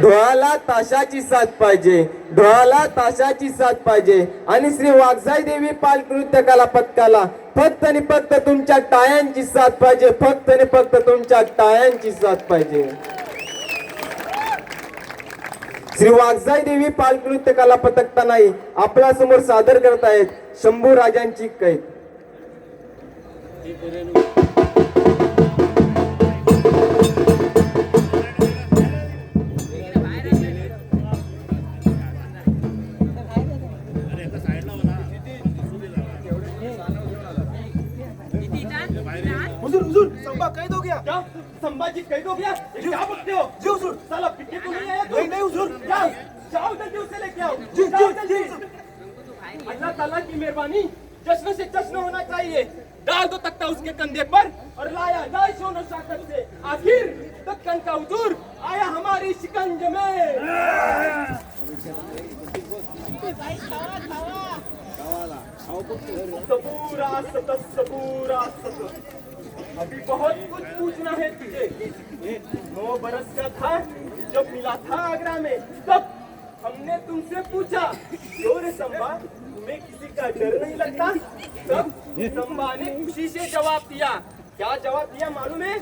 ढोळाला ताशाची साथ पाहिजे. ढोळाला ताशाची साथ पाहिजे. आणि श्री वागजाई देवी पालक नृत्य कला पथकाला फक्त आणि फक्त तुमच्या टाळ्यांची साथ पाहिजे. फक्त आणि फक्त तुमच्या टाळ्यांची साथ पाहिजे. श्री वागजाई देवी पालक नृत्य कला पथकता नाही. आपल्यासमोर सादर करत आहेत शंभू राजांची कैद. संभाजी कैद हो गया ये क्या बोलते हो? जी हुजूर। साला पिटे को नहीं आया तू? नहीं नहीं हुजूर। जाओ जाओ जल्दी उसे लेके आओ। जी जी जी। अल्लाह ताला की मेहरबानी जश्न से जश्न होना चाहिए। डाल दो तख्ता उसके कंधे पर और लाया जाए शोनो शाकत से। आखिर दक्कन का हुजूर आया हमारी शिकंज में। सबूरा सत सबूरा सत। अभी बहुत कुछ पूछना है तुझे। नौ बरस का था, जब मिला था आगरा में, तब हमने तुमसे पूछा संबा तुम्हें किसी का डर नहीं लगता? तब संबा ने खुशी से जवाब दिया, क्या जवाब दिया मालूम है?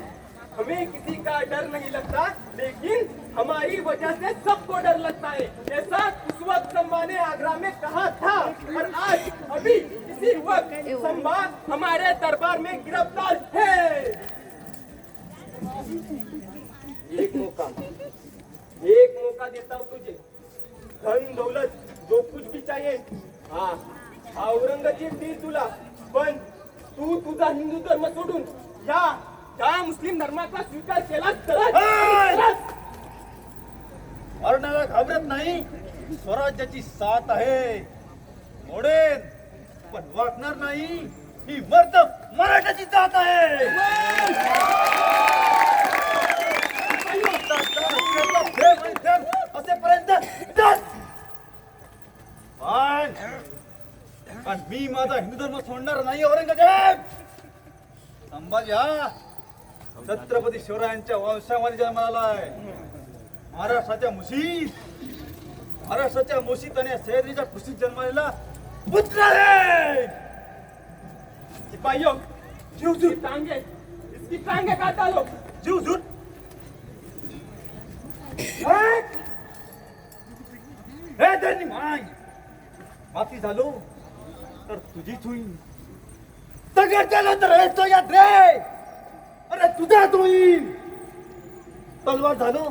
हमें किसी का डर नहीं लगता, लेकिन हमारी वजह से सबको डर लगता है। ऐसा उस वक्त संबा ने आगरा में कहा था, और आज अभी इसी वक्त संबा हमारे दरबार में गिरफ्तार है। एक मौका एक मौका देता हूँ तुझे। धन दौलत जो कुछ भी चाहिए। हा औरंगजेब देईल तुला पण तू तुझा हिंदू धर्म सोडून या त्या मुस्लिम धर्माचा स्वीकार केलास तरच मरणाला घाबरत नाही स्वराज्याची साथ आहे. मोडेन पण वागणार नाही ही मर्द मराठ्याची जात आहे. असेपर्यंत पण मी माझा हिंदू धर्म सोडणार नाही औरंगजेब. संभाजी हा. छत्रपती शिवरायांच्या वंशामध्ये जन्माला आलाय महाराष्ट्राच्या मुशीत महाराष्ट्राच्या मुशीत आणि सह्याद्रीच्या खुशीत जन्मलेला पुत्र आहे सिपाहियों इसकी टांगे इसकी टांगे काट डालो जीव झूट हे धनी माय माती झालो तर तुझीच होईल दगड केलं तर रेचो यात रे अरे तुझ्यात होईल तलवार झालो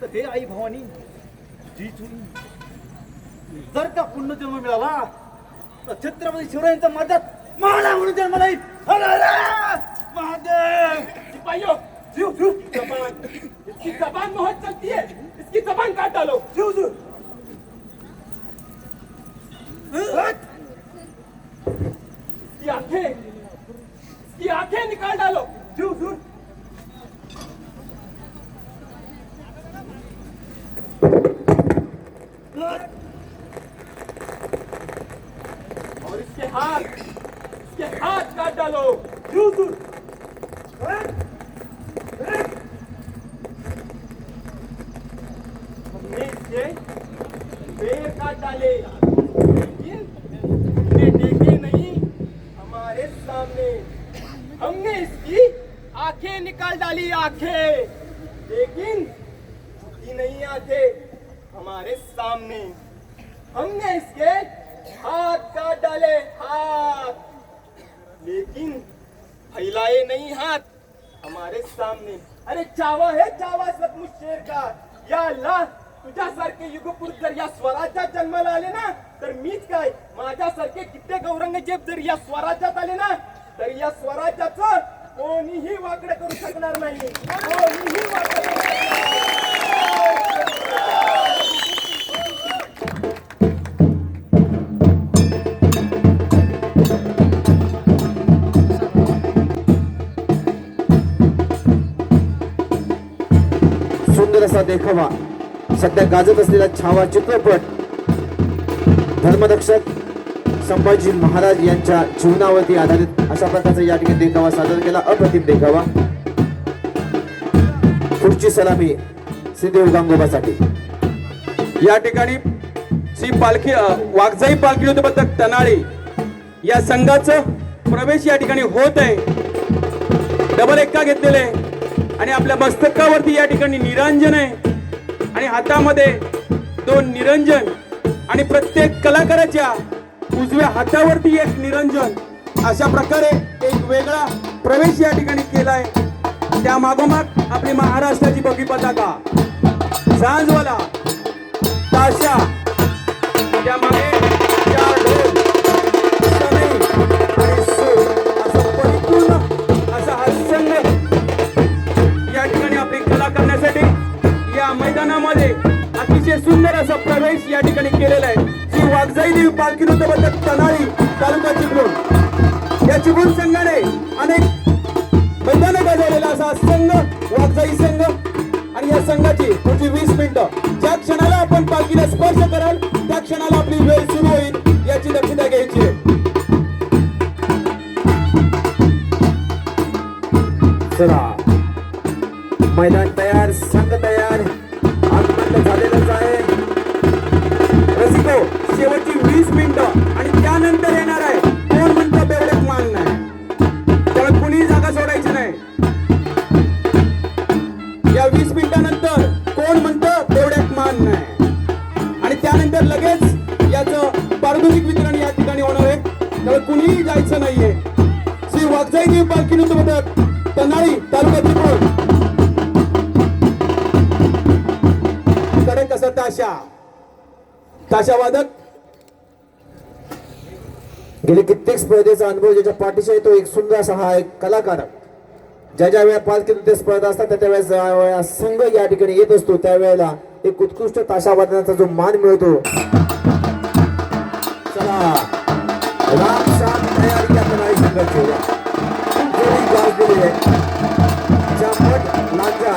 तर हे आई भवानी तुझीच होईल जर का पुण्य जन्म मिळाला छत्रपती शिवरायांचा मदत मला म्हणून जन्माला मला महादेव! सिपाहियों जीव जीव. जबान इसकी जबान बहुत चलती है इसकी जबान काट डालो जीव जीव. आंखें इसकी आंखें निकाल डालो जीव जीव और इसके हाथ इसके हाथ काट डालो जीव जीव हमने इसके पैर काट डाले लेकिन हमने देखे नहीं हमारे सामने हमने इसकी आंखें निकाल डाली आंखें लेकिन झुकी नहीं आंखें हमारे सामने हमने इसके हाथ काट डाले हाथ लेकिन फैलाए नहीं हाथ हमारे सामने। अरे चावा हे चावा सतमुख शेर का। या अल्लाह तुझ्यासारखे युगपुरुष जर या स्वराज्यात जन्माला आले ना तर मीच काय? माझ्यासारखे कित्येक औरंगजेब जर या स्वराज्यात आले ना तर या स्वराज्याचं कोणीही वाकडं करू शकणार नाही. कोणीही वाकडं करू शकणार देखावा सध्या गाजत असलेला छावा चित्रपट धर्मरक्षक संभाजी महाराज यांच्या जीवनावरती आधारित अशा प्रकारचा या ठिकाणी देखावा सादर केला. अप्रतिम देखावा. पुढची सलामी श्रीदेव गांगोबासाठी. या ठिकाणी श्री पालखी वाघजाई पालखी होते पथक तनाळी. या संघाचं प्रवेश या ठिकाणी होत आहे. डबल एक्का घेतलेले. आहे. आणि आपल्या मस्तकावरती या ठिकाणी निरंजन आहे. आणि हातामध्ये दोन निरंजन आणि प्रत्येक कलाकाराच्या उजव्या हातावरती एक निरंजन. अशा प्रकारे एक वेगळा प्रवेश या ठिकाणी केलाय. त्या मागोमाग आपली महाराष्ट्राची बगी पताका. सांजवाला ताशा. त्यामागे मैदानामध्ये अतिशय सुंदर असा प्रवेश या ठिकाणी केलेला आहे. श्री वाघजाई देवी पालखी नृत्यबद्दल तनाळी तालुका चिपळूण. या चिपळूण संघाने अनेक मैदानं गाजवलेला असा संघ वाघजाई संघ आणि या संघाची पुढची वीस मिनिटं. ज्या क्षणाला आपण पालखीला स्पर्श कराल त्या क्षणाला आपली वेळ सुरू होईल. ताशा. ताशावादक गेले कित्येक स्पर्धेचा अनुभव ज्याच्या पाठीशी आहे तो एक सुंदर असा हा एक कलाकार. ज्या ज्या वेळा पाच किलो स्पर्धा असतात त्या त्यावेळेस ज्या वेळा संघ या ठिकाणी येत असतो त्यावेळेला एक उत्कृष्ट ताशावादनाचा जो मान मिळतो. चला. राम श्याम तयारी या संघाची जोडी गाजलेली आहे. ज्या मठ लांजा.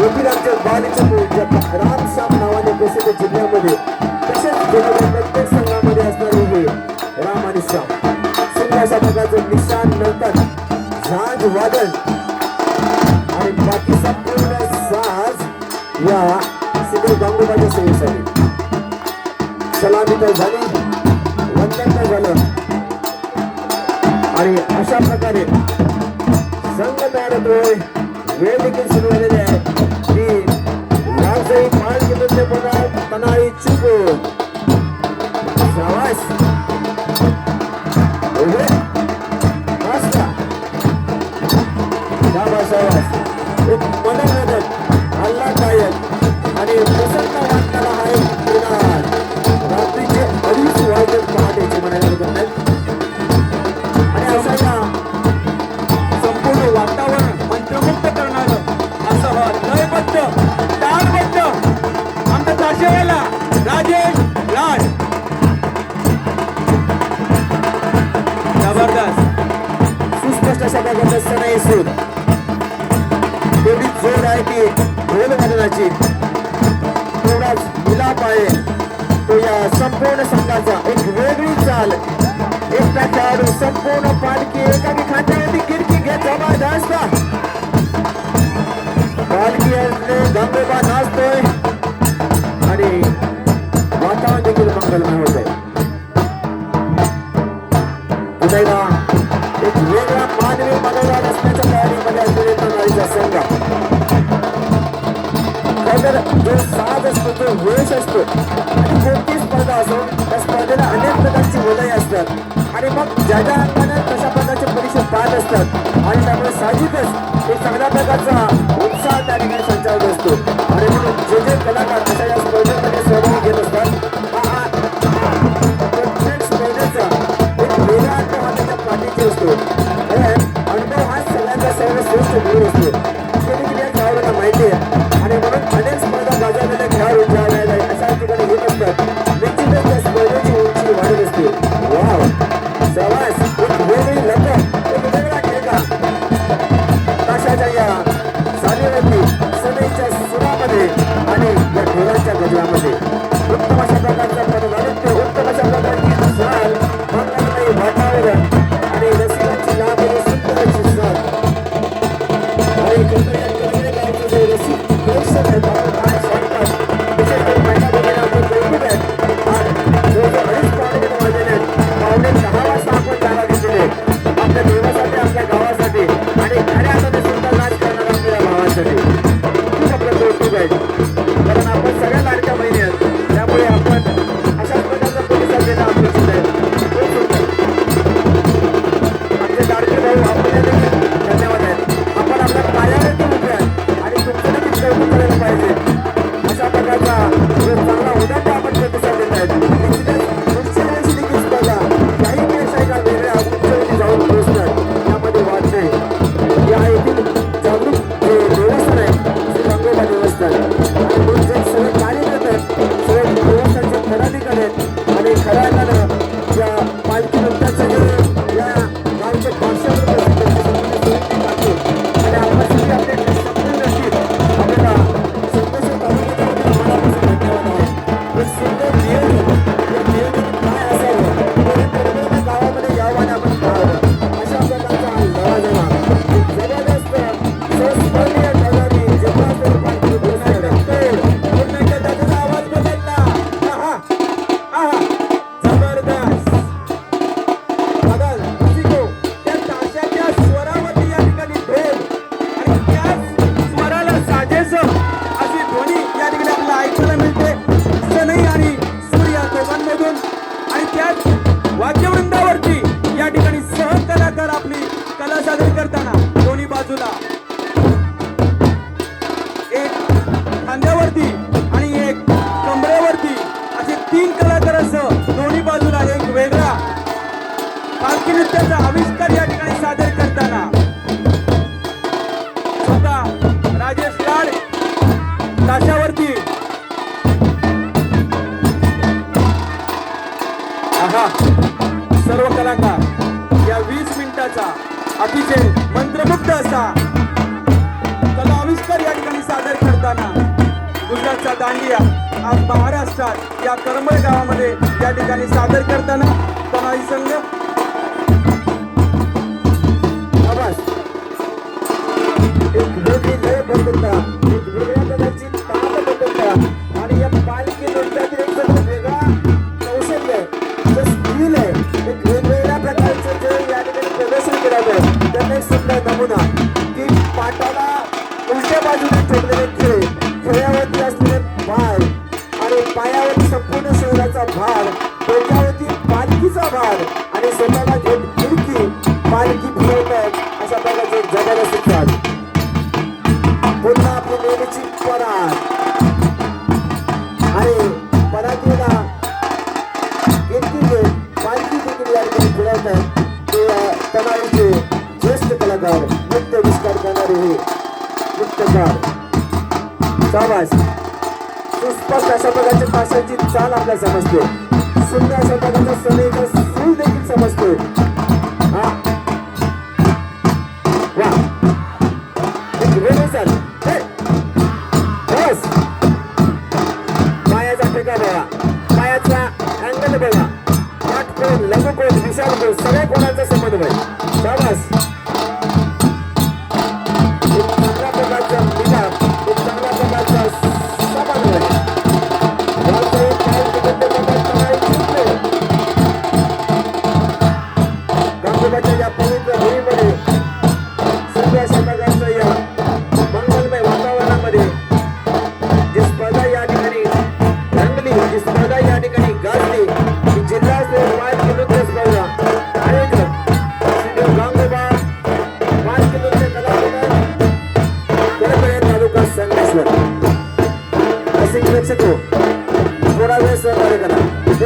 गोपीरामच्या बालीच्या ज्या राम नावाने प्रसिद्ध जिल्ह्यामध्ये तसेच जगातील प्रत्येक संघामध्ये असणारे हे राम आणि श्याम. संघाच्या अशा प्रकारचं निशान नंतर झांज वादन. आणि बाकी संपूर्ण साज या सिद्धू गांगोबाच्या सेवेसाठी. सलामी तर झाली. वंदन तर झालं. आणि अशा प्रकारे संघ तयार होतोय. वेळ देखील सुरू झालेली आहे. सुस्पष्ट अशा प्रकारचं सणाई सूर तेवढी जोड आहे की ढोल वादनाची. तेवढाच मिलाप आहे. तो या संपूर्ण संघाचा एक वेगळी चाल. एकटा खेळाडू संपूर्ण पालखी एकाकी खात्यावरती गिरकी घेत जबरदस्त पालखी धंदोबा नाचतोय. आणि वातावरण देखील मंगलमय होत आहे मानवी तयारीमध्ये असलेले संघ तर जो साज असतो जो वेश असतो आणि कोणती स्पर्धा असो त्या स्पर्धेला अनेक प्रकारची वलय असतात. आणि मग ज्या ज्या अंगाने तशा प्रकारचे परीक्षा पाहत असतात. आणि त्यामुळे साहजिकच एक चांगल्या प्रकारचा उत्साह त्या Thank you. वरती आणि एक कमरेवरती असे तीन कलाकारांसह दोन्ही बाजूला एक वेगळा पालखी नृत्याचा आविष्कार या ठिकाणी सादर करताना. स्वतः राजेश लाड ताशावरती सर्व कलाकार या वीस मिनिटाचा अतिशय मंत्रमुग्ध असा कला आविष्कार या ठिकाणी सादर करताना महाराष्ट्राचा दांडिया आज महाराष्ट्रात या करमळ गावामध्ये या ठिकाणी सादर करताना पणाई संघ आवाज. एक अध्यक्ष थोडा हो. वेळ सहकार्य करा.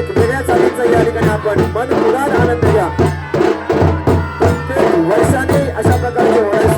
एक वेगळ्या चालीचा या ठिकाणी आपण मन पुरा आनंद घ्या. प्रत्येक वर्षाने अशा प्रकारचे होणार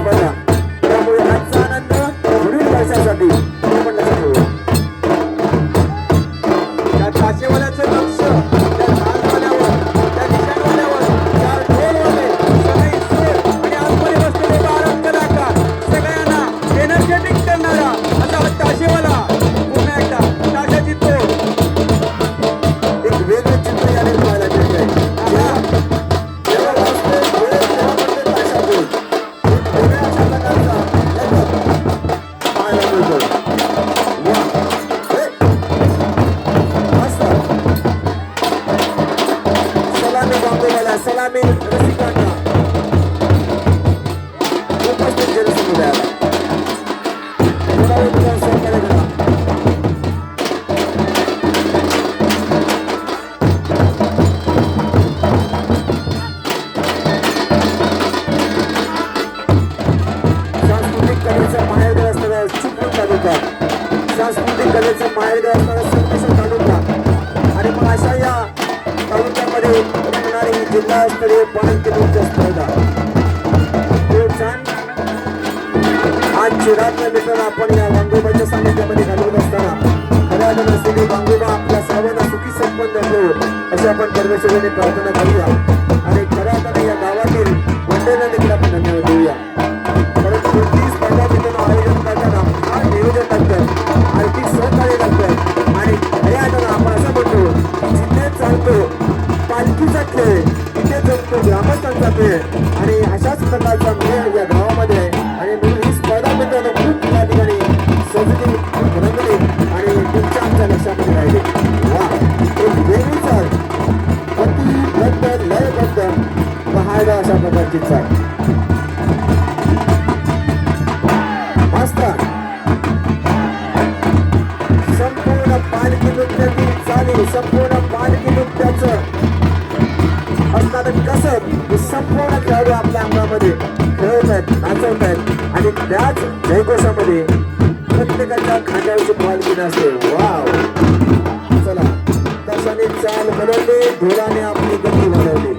Salamin Resikanya आपण या गंगोबाच्या सानिध्यामध्ये घालवत असताना खऱ्या असलेली गंगोबा आपल्या सर्वांना सुखी संबंध ठेवू अशी आपण परमेश्वराने प्रार्थना करायचे वाव. चला तशाने चाल बदलली ढोराने आपली गती बनवली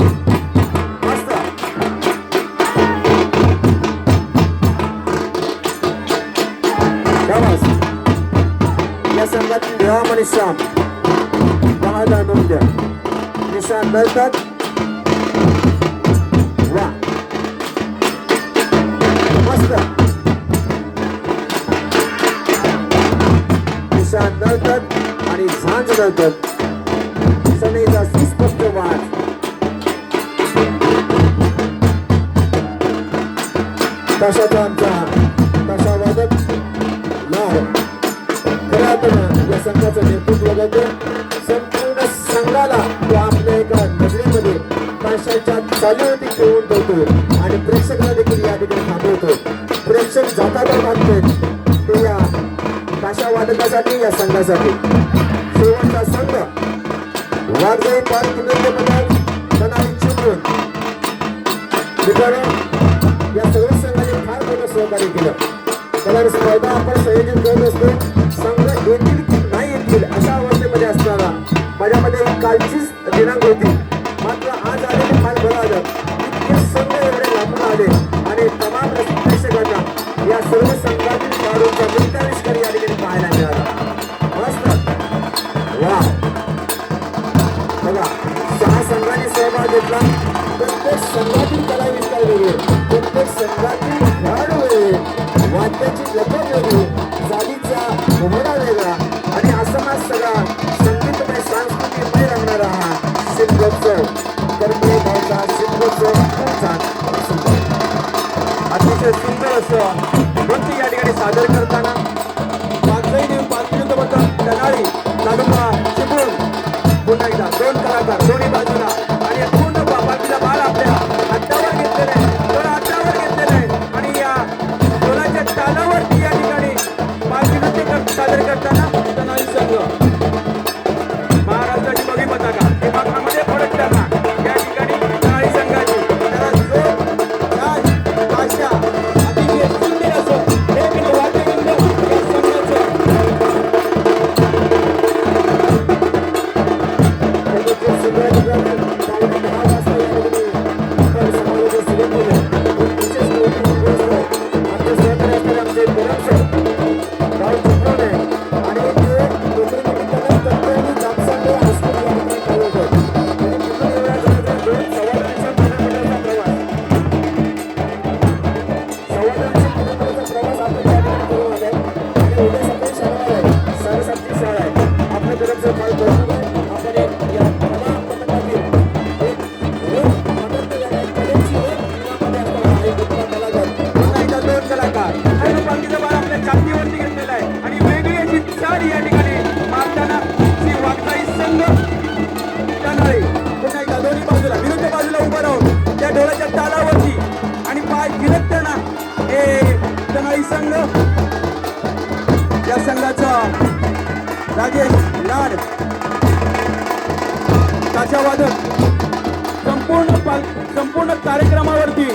या संघात आणि श्याम. दहा दोन द्या. निशान धरतात आणि झांज नळतात सनईचा सुस्पष्ट वाद. तशाचा आमचा तशा वादक खऱ्या अर्थानं या संघाचं नेतृत्व करतो संपूर्ण संघाला तो आपल्या एका नजरेमध्ये ताशाच्या चालीवरती ठेवून ठेवतो आणि प्रेक्षकाला देखील या ठिकाणी थांबवतो प्रेक्षक जाता तर थांबतात ते या ताशावादकासाठी या संघासाठी. शेवटचा संघ वाघजाई पाच किलोमीटर पदार्थ तणावी मित्रांनो या सगळ्या संघाने फार मोठं सहकार्य केलं. कारण स्पर्धा आपण संयोजित करत असतो. संघ येतील की नाही येतील अशा अवस्थेमध्ये असताना माझ्यामध्ये ही कालचीच दिनांक होती. वाद्याची लपट वेगळी वेगळा आणि असा हा सगळा संगीतमय सांस्कृतिकमय रंगणारा हा शिल्पोत्सव कर्मे खूप छान सुंदर अतिशय सुंदर असं राजेश लाड. ताशावादक संपूर्ण पाल संपूर्ण कार्यक्रमावरती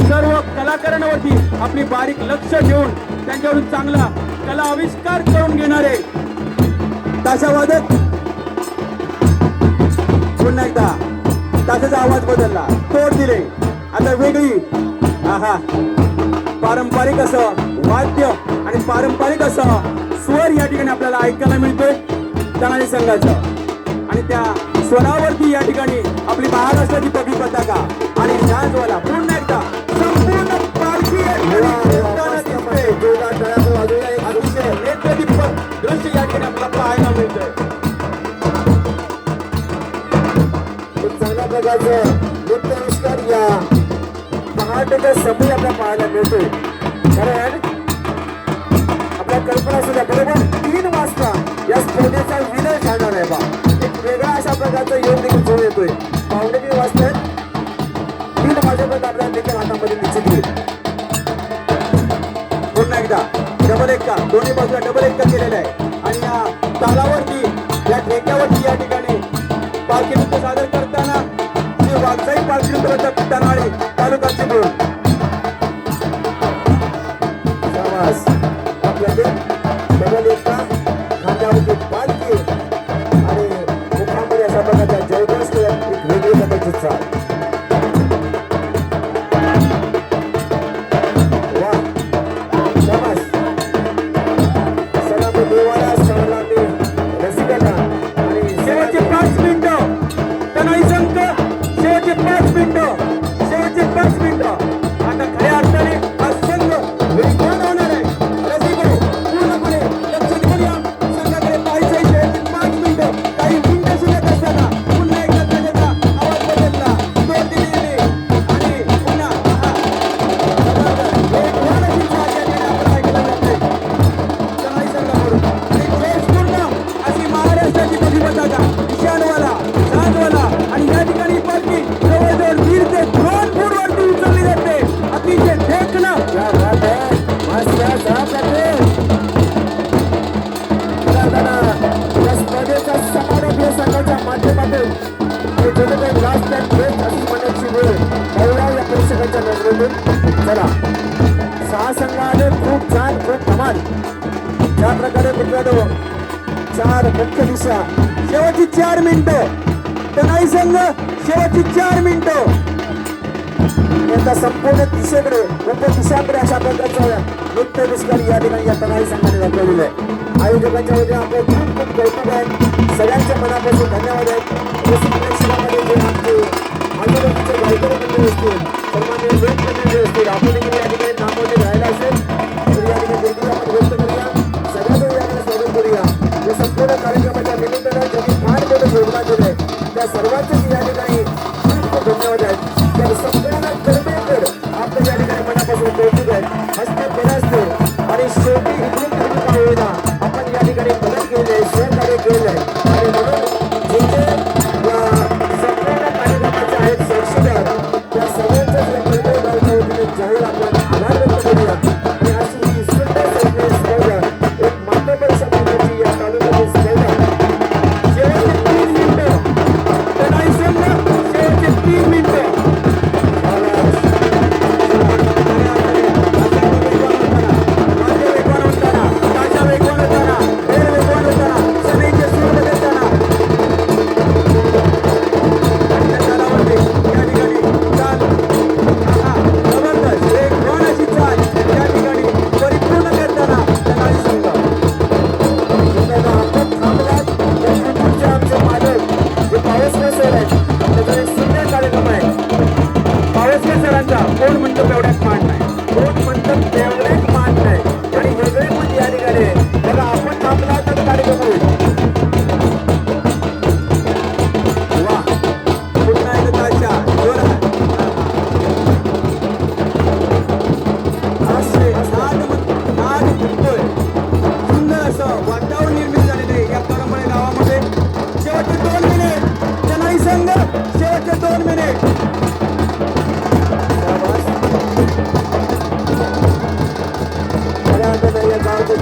सर्व कलाकारांवरती आपली बारीक लक्ष ठेवून त्यांच्यावरून चांगला कला आविष्कार करून घेणारे ताशावादक पुन्हा एकदा ताशाचा आवाज बदलला. तोड दिले. आता वेगळी. आहा. पारंपरिक असं वाद्य आणि पारंपरिक असं स्वर या ठिकाणी आपल्याला ऐकायला मिळतोय तणाली संघाचं. आणि त्या स्वरावरती या ठिकाणी आपली महाराष्ट्राची पगडी पताका. आणि झांजवाला पूर्ण एकदा संपूर्ण पालखी या अतिशय नेत्रदीपक दृश्य या ठिकाणी आपल्याला पाहायला मिळतंय चांगल्या प्रकारचं नृत्य या पहाटेच्या समोर आपल्याला पाहायला मिळतोय वेगळा योग देखील जोड येतोय. पावणे तीन वाचतात तीन वाजेपर्यंत आपल्याला देखील हातामध्ये निश्चित होईल. पुन्हा एकदा डबल एक्का दोन्ही बाजूला डबल एक्का केलेला आहे? आणि या तालावरती या ठेक्यावरती या ठिकाणी पालखी नृत्य सादर करताना श्री वाघसाई पालखी नृत्य टनाळी तालुका चिपळूण मुख्य दिशा. शेवटची चार मिनिटं. तनाई संघ शेवटची चार मिनिटं. यंदा संपूर्ण दिशेकडे उपदिशाकडे अशा प्रकारचा नृत्य दुष्काळ या ठिकाणी या तनाई संघाने दाखवलेलं आहे. आयोजकांच्या वतीने आपले खूप खूप कौतुक आहे. सगळ्यांच्या मनापासून धन्यवाद आहेत रसिक प्रेक्षकांमध्ये आमचे आजूबाजूचे गायकरी मंडळी असतील सर्वांनी लोक मंडळी असतील आपण त्या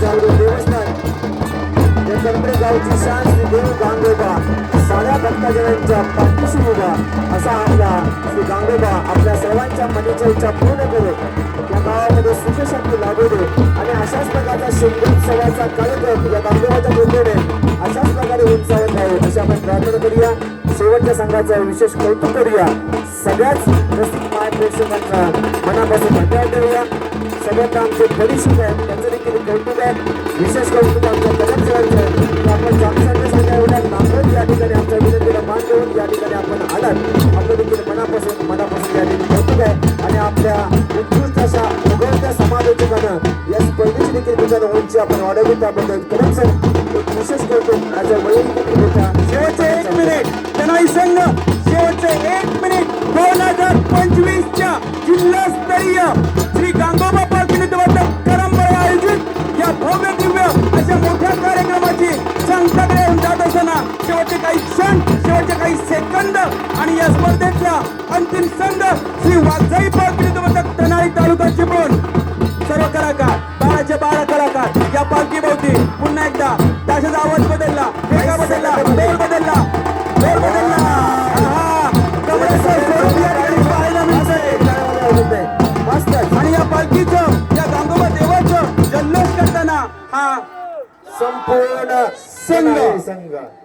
या देवस्थान या कर्मळे गावची शान श्री देव गांगोबा साऱ्या भक्तजनांच्या पाठीशी उभा असा आपला श्री गांगोबा आपल्या सर्वांच्या मनाच्या इच्छा पूर्ण करू या गावामध्ये सुखशांती लाभू दे आणि अशाच प्रकारचा शिंगोत्सवाचा कार्यक्रम या गांगोबाच्या कृपेने अशाच प्रकारे उंचावत आहे असे आपण प्रार्थना करूया शेवटच्या संघाचं विशेष कौतुक करूया सगळ्याच रसिक माय प्रेक्षकांचा मनापासून धन्यवाद देऊया सगळ्यात आमचे परिशिक आहेत त्यांचं देखील कौतुक आहे विशेष कौतुक आमच्या कदम आहे की आपण जामसारख्या सांगा एवढ्या नागरिक या ठिकाणी आमच्या विनंतीला मान देऊन या ठिकाणी आपण आलात. आपलं देखील मनापासून मनापासून या ठिकाणी कौतुक आहे. आणि आपल्या उत्कृष्ट अशा उघडत्या समालोचकानं या स्पर्धेची देखील ठिकाणी उंची आपण वाढवली त्याबद्दल कदम सर एक विशेष कौतुक माझ्या वैयक्तिक होत्या शेवटचे एक मिनिट. चेन्नई संघ शेवटचे एक मिनिट. दोन हजार पंचवीसच्या जिल्हास्तरीय श्री गांगोबा अशा मोठ्या कार्यक्रमाची सांगता येऊन जात असताना शेवटचे काही क्षण शेवटचे काही सेकंद आणि या स्पर्धेतला अंतिम संघ श्री वाघजाई पार्क निमित्त तनाई तालुका चिपळूण. संपूर्ण संघ. संघ